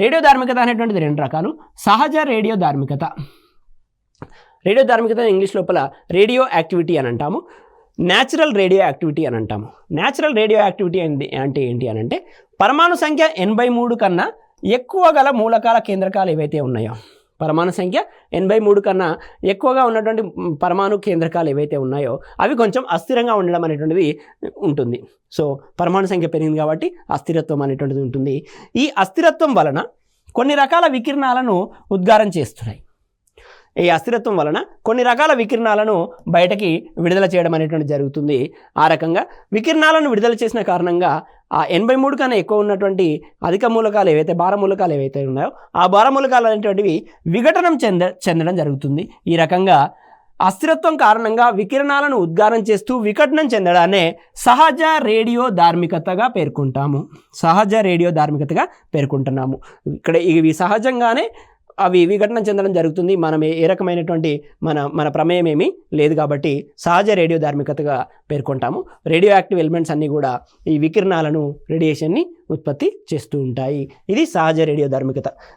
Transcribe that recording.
Radio ధార్మికత అనేటువంటిది రెండు రకాలు. సహజ రేడియో ధార్మికత. రేడియో ధార్మికత ఇంగ్లీష్ లోపల రేడియో యాక్టివిటీ అని అంటాము. న్యాచురల్ రేడియో యాక్టివిటీ అని అంటాము. న్యాచురల్ రేడియో యాక్టివిటీ అంటే అంటే ఏంటి అని అంటే పరమాణు సంఖ్య ఎనభై మూడు కన్నా ఎక్కువ గల మూలకాల కేంద్రకాలు ఏవైతే ఉన్నాయో పరమాణు సంఖ్య ఎనభై మూడు కన్నా ఎక్కువగా ఉన్నటువంటి పరమాణు కేంద్రకాలు ఏవైతే ఉన్నాయో అవి కొంచెం అస్థిరంగా ఉండడం అనేటువంటిది ఉంటుంది. సో పరమాణు సంఖ్య పెరిగింది కాబట్టి అస్థిరత్వం అనేటువంటిది ఉంటుంది. ఈ అస్థిరత్వం వలన కొన్ని రకాల వికిరణాలను ఉద్గారం చేస్తున్నాయి. ఈ అస్థిరత్వం వలన కొన్ని రకాల వికిరణాలను బయటకి విడుదల చేయడం అనేటువంటి జరుగుతుంది. ఆ రకంగా వికిరణాలను విడుదల చేసిన కారణంగా ఆ ఎనభై మూడు కన్నా ఎక్కువ ఉన్నటువంటి అధిక మూలకాలు ఏవైతే భార మూలకాలు ఏవైతే ఉన్నాయో ఆ భార మూలకాలు అనేటువంటివి విఘటనం చెంద చెందడం జరుగుతుంది. ఈ రకంగా అస్థిరత్వం కారణంగా వికిరణాలను ఉద్గారం చేస్తూ వికటనం చెందడాన్నే సహజ రేడియో ధార్మికతగా పేర్కొంటాము. సహజ రేడియో ధార్మికతగా పేర్కొంటున్నాము. ఇక్కడ ఇవి సహజంగానే అవి విఘటన చెందడం జరుగుతుంది. మనం ఏ- ఏ రకమైనటువంటి మన మన ప్రమేయం ఏమీ లేదు కాబట్టి సహజ రేడియో ధార్మికతగా పేర్కొంటాము. రేడియో యాక్టివ్ ఎలిమెంట్స్ అన్నీ కూడా ఈ వికిరణాలను రేడియేషన్ని ఉత్పత్తి చేస్తూ ఉంటాయి. ఇది సహజ రేడియో ధార్మికత.